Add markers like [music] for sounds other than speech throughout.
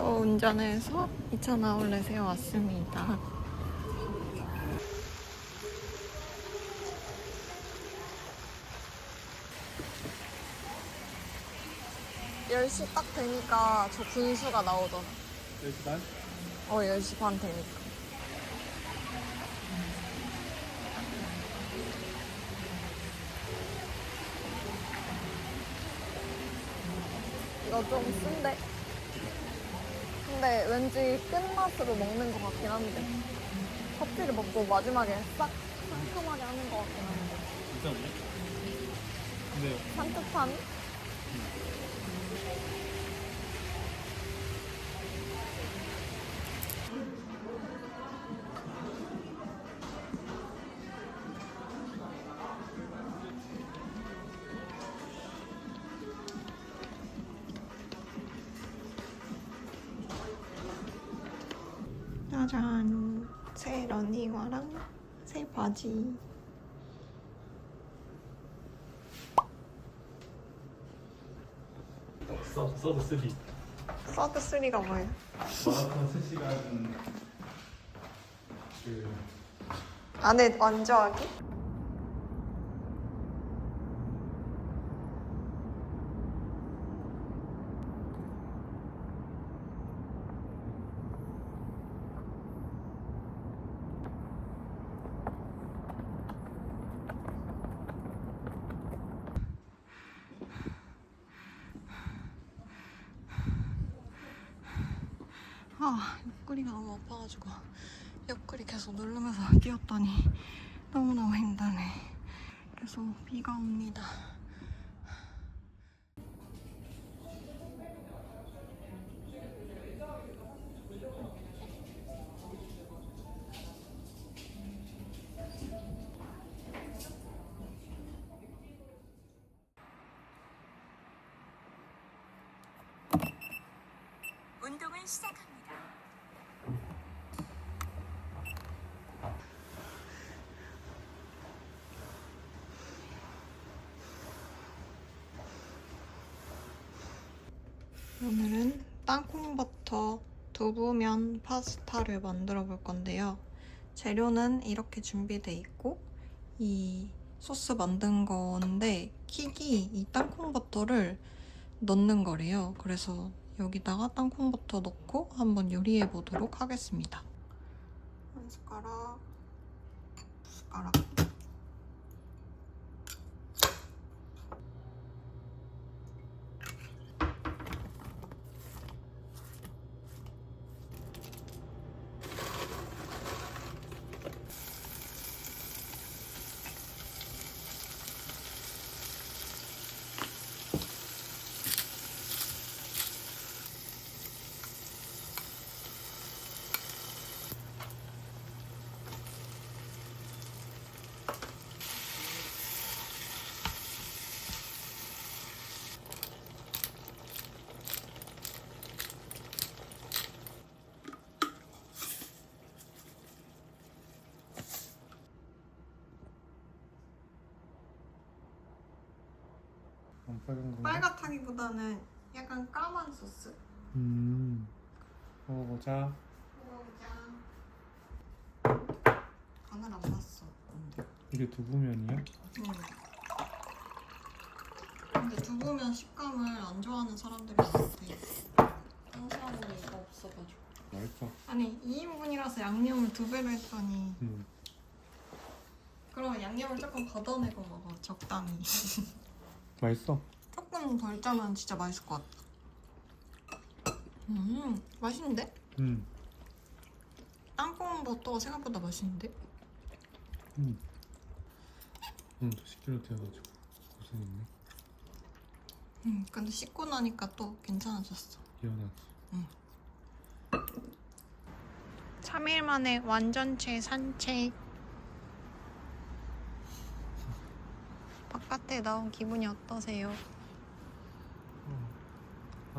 또 운전해서 2차 아울렛에 왔습니다. 열시 딱 되니까 저 분수가 나오잖아. 일단 어, 10시 반 되니까. 이거 좀 쓴데? 근데 왠지 끝맛으로 먹는 것 같긴 한데. 커피를 먹고 마지막에 싹 상큼하게 하는 것 같긴 한데. 진짜 뭐? 근데 산뜻한? 러닝화랑 새 바지 서, 서드 3 서드 3가 뭐예요? 마라톤 3시간 그 안에 완주하기? 아, 옆구리가 너무 아파가지고 옆구리 계속 뛰었더니 너무너무 힘드네. 계속 비가 옵니다. 오늘은 땅콩버터 두부면 파스타를 만들어 볼 건데요. 재료는 이렇게 준비돼 있고 이 소스 만든 건데 킥이 이 땅콩버터를 넣는 거래요. 그래서 여기다가 땅콩버터 넣고 한번 요리해 보도록 하겠습니다. 한 숟가락, 두 숟가락. 안 빨간 건가? 빨갛다기보다는 약간 까만 소스. 음 먹어보자 먹어보자. 간을 안 봤어. 이게 두부면이야? 응. 근데 두부면 식감을 안 좋아하는 사람들이 많대. 한사람은 이거 없어가지고. 맛있어 아니 2인분이라서 양념을 두 배로 했더니 음. 그러면 양념을 조금 걷어내고 먹어 적당히. [laughs] 맛있어 조금 덜 짜면 진짜 맛있을 것 같아. 음 맛있는데? 음. 땅콩 버터가 생각보다 맛있는데? 음. 오늘도 10kg 되어가지고 고생했네 음 근데 씻고 나니까 또 괜찮아졌어. 이혼하지 3일 만에 완전체 산책. 바깥에 나온 기분이 어떠세요?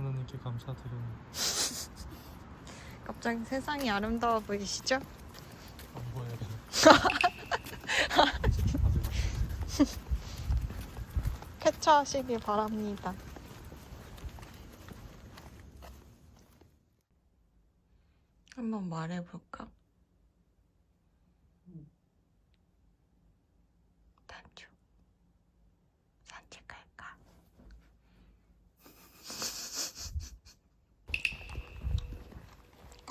하나님께 감사드려요 [laughs] 갑자기 세상이 아름다워 보이시죠? 안 다들 마찬가지 [laughs] 쾌차하시길 바랍니다. 한번 말해볼까? 단추 산책할까?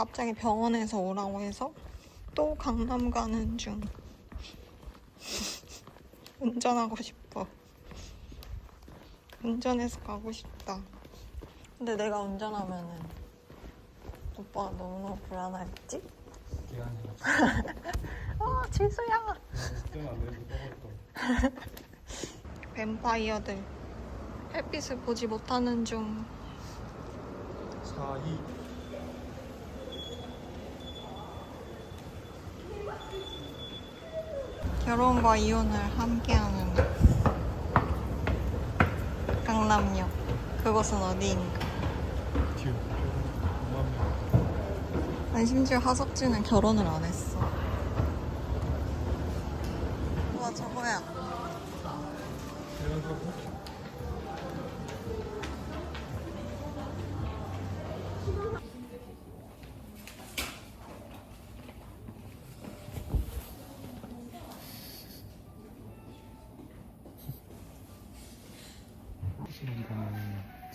갑자기 병원에서 오라고 해서 또 강남 가는 중. 운전하고 싶어. 운전해서 가고 싶다. 근데 내가 운전하면은 오빠가 너무너무 불안하겠지? [laughs] 아, 떠갈 거. [laughs] 뱀파이어들. 햇빛을 보지 못하는 중. 4, 2. 결혼과 이혼을 함께하는 강남역. 그곳은 어디인가? 아니, 심지어 하석진은 결혼을 안 했어.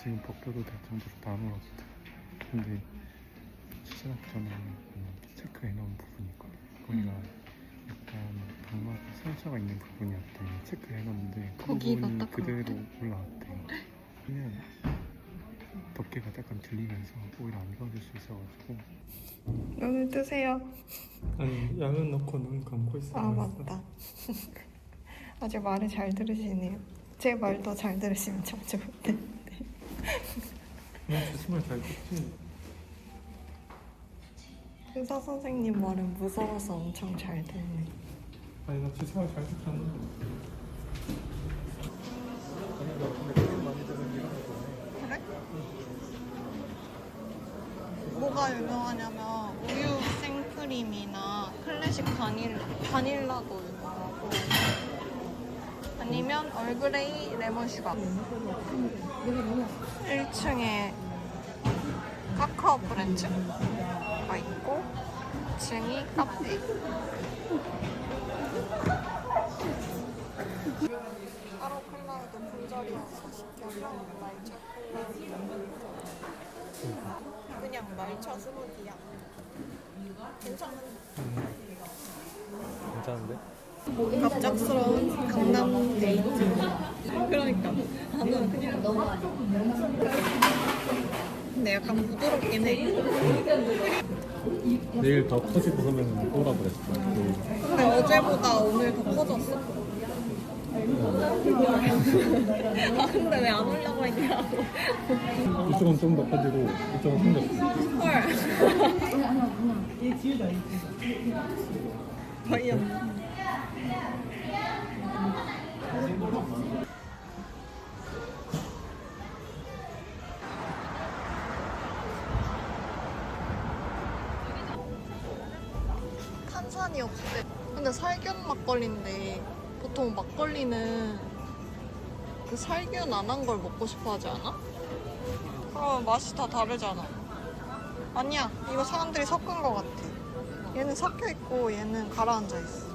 지금 벗겨도 될 정도로 다 놀았거든. 근데 시작하기 전에 음, 체크해놓은 부분이 있거든. 거기가 약간 방막 상처가 있는 부분이었대. 체크해놨는데 그 거기가 부분이 딱 그대로 올라왔대. 그냥 덮개가 약간 들리면서 오히려 안 가질 수 있어가지고. 눈을 뜨세요. 아니 양은 넣고 눈 감고 있어. 아, 맞다. [laughs] 아주 말을 잘 들으시네요. 제 말도 잘 들으시면 참 좋을 텐데. 난 주승을 잘 듣지. 의사 선생님 말은 무서워서 엄청 잘 듣네. 아니 나 주승을 잘 듣잖아. 아니 나 근데 그렇게 많이 들은 이런 거 보네. 그래? 뭐가 유명하냐면 우유 생크림이나 클래식 바닐라, 바닐라도 유명하고 아니면 얼그레이 레몬 슈가 1층에 카카오 브랜츠가 있고 2층이 카페 따로 클라우드 품절이어서 시켜서 말차 클라우드 그냥 말차 스무디야. 괜찮은 괜찮은데? 갑작스러운 강남 데이트. 그러니까 나는 그냥 근데 약간 부드럽긴 해. 내일 더 커지고 그러면 오라 그랬어. 근데 어제보다 오늘 더 커졌어. 아 근데 왜안 오려고 했냐고. 이쪽은 좀 더 커지고 이쪽은 생겼어. 헐. 거의 탄산이 없대. 근데 살균 막걸리인데 보통 막걸리는 그 살균 안 한 걸 먹고 싶어 하지 않아? 그럼 맛이 다 다르잖아. 아니야, 이거 사람들이 섞은 것 같아. 얘는 섞여 있고 얘는 가라앉아 있어.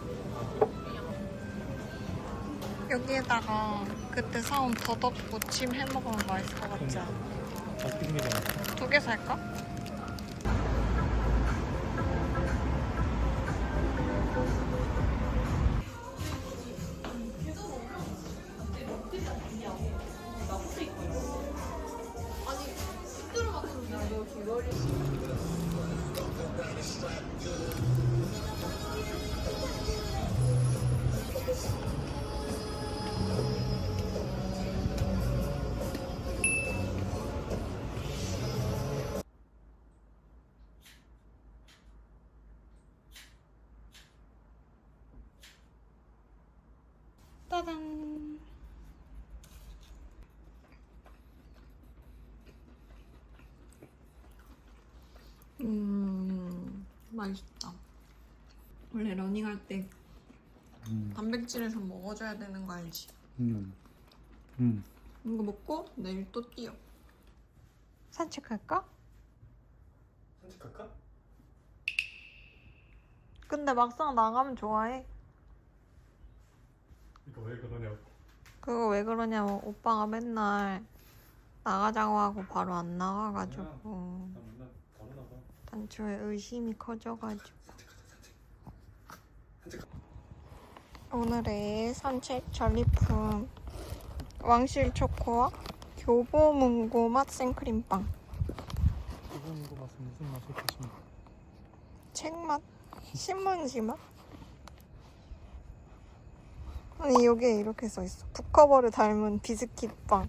여기에다가 그때 사온 더덕 무침 해 먹으면 맛있을 것 같지 않아? 잡힙니다. 두개 살까? 따단. 음, 맛있다. 원래 러닝할 때 음, 단백질을 좀 먹어줘야 되는 거 알지? 음, 음. 이거 먹고 내일 또 뛰어. 산책할까? 산책할까? 근데 막상 나가면 좋아해. 이거 왜 그러냐고. 그거 왜 그러냐면 오빠가 맨날 나가자고 하고 바로 안 나가가지고. 나 맨날. 단초에 의심이 커져가지고. 오늘의 산책 전리품. 왕실 초코와 교보문고 맛 생크림빵. 이거 이거 맛은 무슨 맛을 드시면 책맛? 신문지 맛 아니 여기에 이렇게 써 있어 북커버를 닮은 비스킷 빵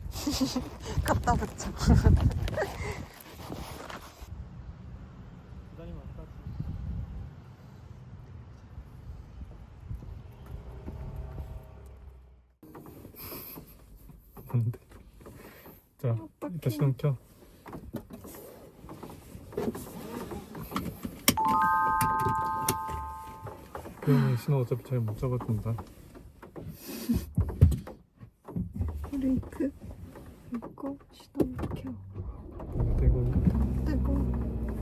[laughs] 갖다 붙여. 뭔데? 자, 시동 켜. 그러면 신호 어차피 잘 못 잡아준다. 브레이크 그리고 시동 켜 되고 뜨고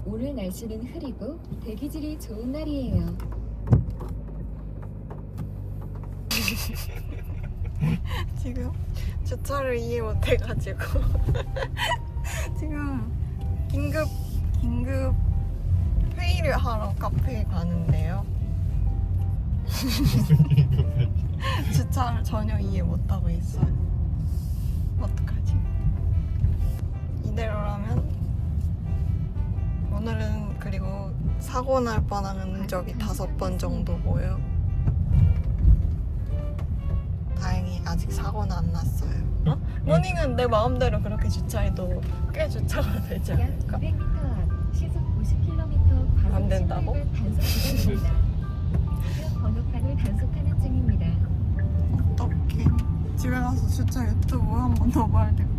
오늘 날씨는 흐리고 대기질이 좋은 날이에요. [laughs] 지금 주차를 이해 못해가지고 [laughs] 지금 긴급 긴급 회의를 하러 카페에 가는데요. [laughs] 주차를 전혀 이해 못하고 있어요. 사고 날 뻔한 적이 다섯 번 정도고요. 다행히 아직 사고는 안 났어요. 어? 모닝은 내 마음대로 그렇게 주차해도 꽤 주차가 되지 약 않을까? 200m 앞 시속 50km 과속 안 된다고? 단속 번호판을 단속하는 중입니다. 어떡해. 집에 가서 주차 유튜브 한 번 더 봐야 될 것 같아.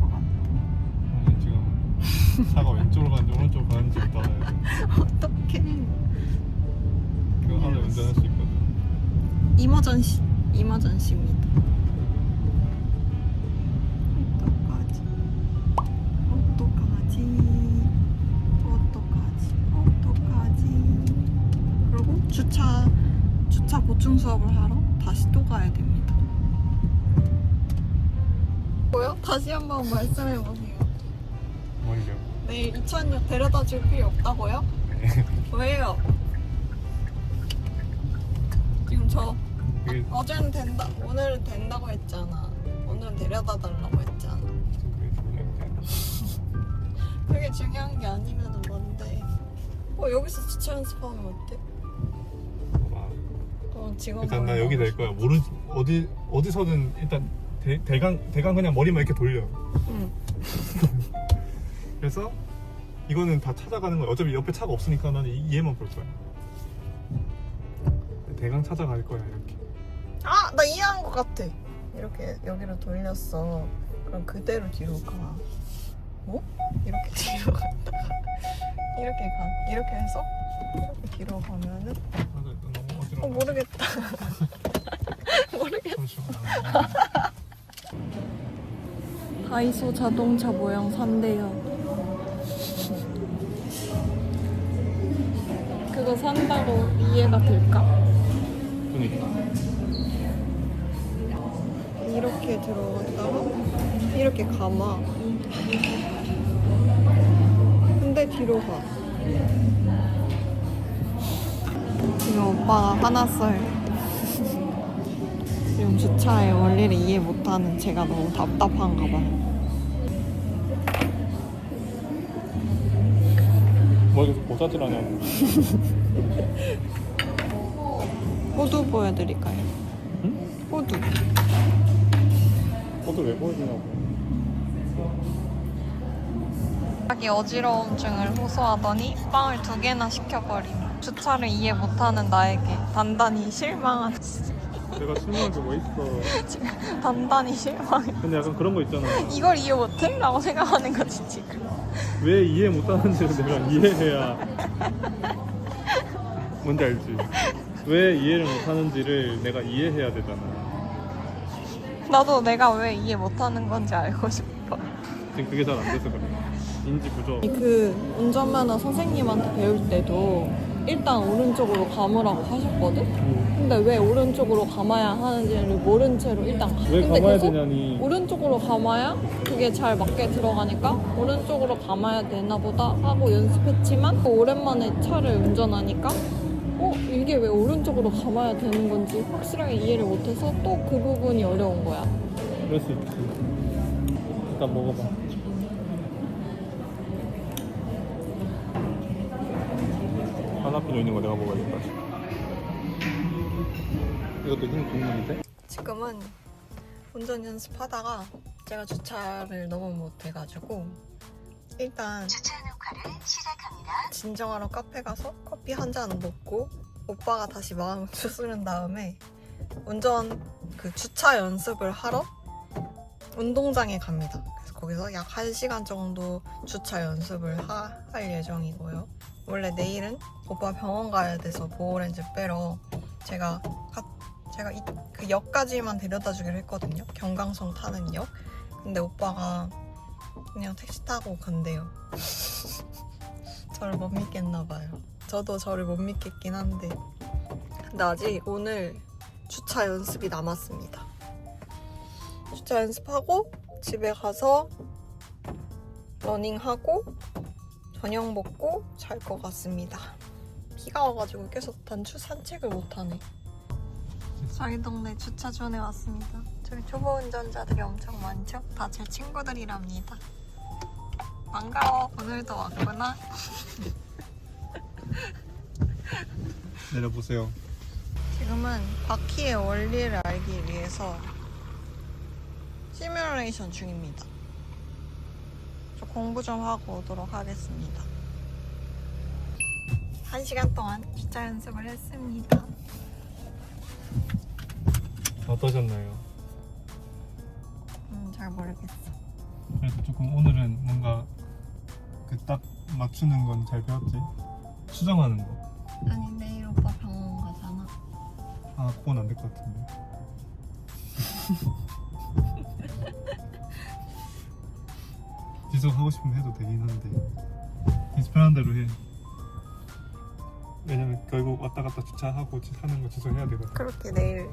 차가 왼쪽으로 가는지 오른쪽으로 가는지 따라야 돼. 어떡해. 그 하루 운전할 수 있거든. 이머전시, 이머전시입니다. 어떡하지? 어떡하지? 어떡하지? 어떡하지? 그리고 주차, 주차 보충 수업을 하러 다시 또 가야 됩니다. 뭐요? 다시 한 번 말씀해 보세요. 뭘요? 내일 이천역 데려다 줄 필요 없다고요? 왜요? 지금 저 그게 어제는 된다, 오늘은 된다고 했잖아. 오늘은 데려다 달라고 했잖아. 그게 중요한데. 그게 중요한 게 아니면 뭔데? 어 여기서 주차 연습하면 어때? 봐. 어 지금 일단 나 여기 될 거야. 모르 어디 어디서든 일단 대, 대강 대강 그냥 머리만 이렇게 돌려. 응. [laughs] 그래서 이거는 다 찾아가는 거야. 어차피 옆에 차가 없으니까 나는 이- 얘만 볼 거야. 대강 찾아갈 거야 이렇게. 아, 나 이해한 것 같아. 이렇게 여기로 돌렸어. 그럼 그대로 뒤로 가. 어? 이렇게 뒤로 [laughs] 갔다가 이렇게 가. 이렇게 해서 이렇게 뒤로 가면은 아, 나 너무 어지러워. 어 모르겠다. [laughs] 모르겠다. 잠시만. 다이소 자동차 모형 산대요. 그거 산다고 이해가 될까? 그러니까. 이렇게 들어갔다가 이렇게 감아. 근데 뒤로 가. 지금 오빠가 화났어요. 지금 주차의 원리를 이해 못하는 제가 너무 답답한가 봐요. 뭐 계속 보자질 하냐고. [laughs] 호두 보여드릴까요? 응? 호두. 너도 왜 보여주냐고. 자기 어지러움증을 호소하더니 빵을 두 개나 시켜버림. 주차를 이해 못하는 나에게 단단히 실망한. 내가 실망한 게뭐 있어. [laughs] 단단히 실망해. 근데 약간 그런 거 있잖아. 이걸 이해 못해? 라고 생각하는 거지 지금. 왜 이해 못하는지를 내가 이해해야 [laughs] 뭔지 알지? 왜 이해를 못하는지를 내가 이해해야 되잖아 나도 내가 왜 이해 못하는 건지 알고 싶어. 지금 그게 잘 안 돼서 그래 인지 부족 그 운전면허 선생님한테 배울 때도 일단 오른쪽으로 감으라고 하셨거든? 근데 왜 오른쪽으로 감아야 하는지를 모른 채로 일단 가. 왜 근데 감아야 계속 되냐니 오른쪽으로 감아야 그게 잘 맞게 들어가니까 오른쪽으로 감아야 되나 보다 하고 연습했지만 또 오랜만에 차를 운전하니까 어? 이게 왜 오른쪽으로 감아야 되는 건지 확실하게 이해를 못해서 또 그 부분이 어려운 거야. 그럴 수 있지 일단 먹어봐 하나핀 있는 거 내가 먹어야겠다 이것도 흰 국물인데? 지금은 운전 연습하다가 제가 주차를 너무 못해가지고 일단. 진정하러 카페 가서 커피 한 잔 먹고 오빠가 다시 마음을 [laughs] 추스른 다음에 운전 그 주차 연습을 하러 운동장에 갑니다. 그래서 거기서 약 1시간 정도 주차 연습을 하- 할 예정이고요. 원래 내일은 오빠 병원 가야 돼서 보호렌즈 빼러 제가 가- 제가 이- 그 역까지만 데려다 주기로 했거든요. 경강선 타는 역. 근데 오빠가 그냥 택시 타고 간대요. [laughs] 저를 못 믿겠나 봐요. 저도 저를 못 믿겠긴 한데. 근데 아직 오늘 주차 연습이 남았습니다. 주차 연습하고 집에 가서 러닝하고 저녁 먹고 잘 것 같습니다. 비가 와가지고 계속 단추 산책을 못하네. 저희 동네 주차존에 왔습니다. 저기 초보 운전자들이 엄청 많죠? 다 제 친구들이랍니다. 반가워. 오늘도 왔구나. 내려보세요 지금은 바퀴의 원리를 알기 위해서 시뮬레이션 중입니다. 저 공부 좀 하고 오도록 하겠습니다. 한 시간 동안 주차 연습을 했습니다. 어떠셨나요? 음, 잘 모르겠어. 그래도 조금 오늘은 뭔가 그 딱 맞추는 건 잘 배웠지? 수정하는 거. 아니 내일 오빠 병원 가잖아. 아 그건 안 될 것 같은데. [laughs] 지속 하고 싶으면 해도 되긴 한데 계속 편한 대로 해. 왜냐면 결국 왔다 갔다 주차하고 지- 하는 거 지속해야 되거든. 그렇게 내일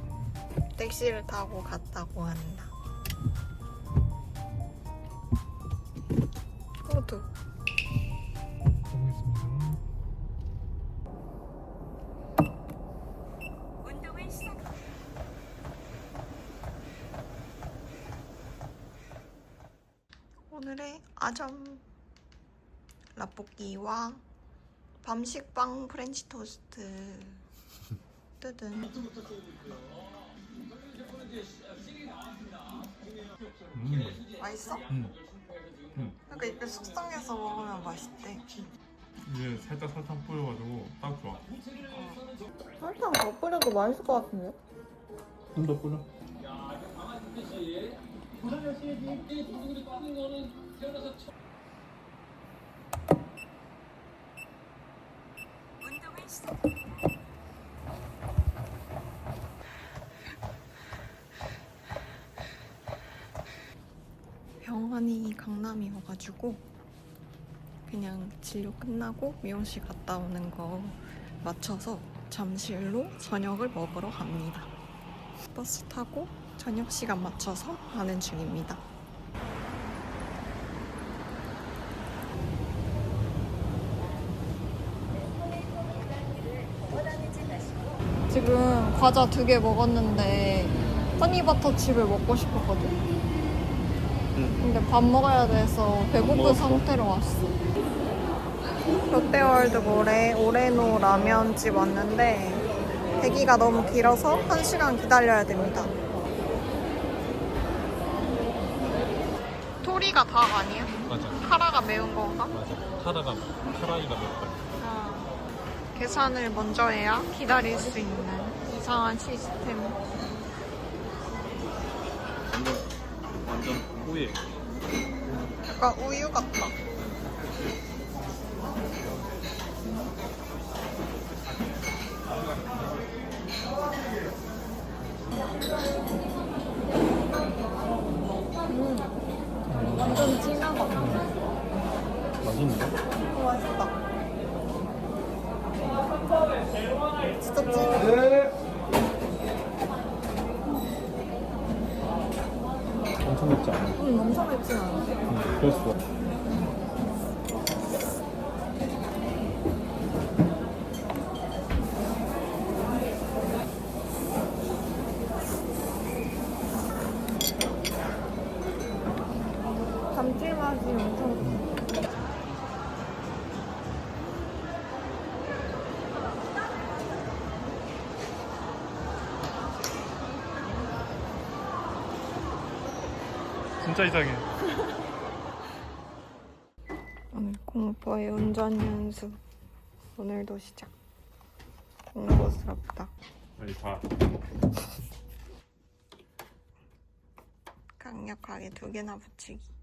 택시를 타고 갔다고 한다. 시작합니다. 오늘의 아점 라볶이와 밤식빵 프렌치 토스트 뜨든 음, 맛있어? 음. 그러니까 이렇게 숙성해서 먹으면 맛있대 이제 살짝 설탕 뿌려가지고 딱 좋아. 설탕 더 뿌려도 맛있을 것 같은데? 좀 더 뿌려. 운동을 시작합니다. 병원이 강남이어가지 고 그냥 진료 끝나고 미용실 갔다 오는 거 맞춰서 잠실로 저녁을 먹으러 갑니다. 버스 타고 저녁 시간 맞춰서 가는 중입니다. 지금 과자 두 개 먹었는데 허니버터칩을 먹고 싶었거든. 근데 밥 먹어야 돼서 배고픈 먹었어? 상태로 왔어. 롯데월드 몰에 오레노 라면집 왔는데 대기가 너무 길어서 1시간 기다려야 됩니다. 토리가 닭 아니야? 맞아, 카라가 매운 건가? 맞아. 카라가 카라이가 몇 어. 계산을 먼저 해야 기다릴 수 있는 이상한 시스템. 완전 완전 후회. 약간 우유 같다. 완전 진하다. 맛있는데? 맛있다. 같진 않은데. 응, 그럴 수 진짜 이상해. 오늘 공포의 운전 연습. 오늘도 시작. 공포스럽다. 빨리 가. 강력하게 두 개나 붙이기.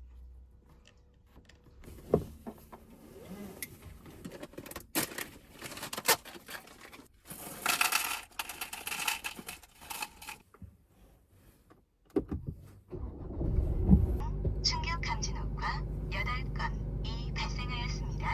충격 감지 녹화 8건이 발생하였습니다.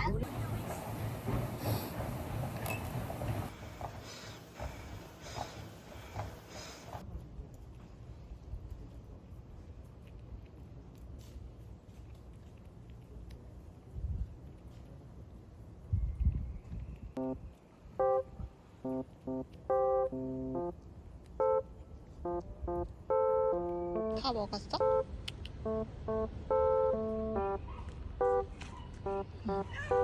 다 먹었어? 응.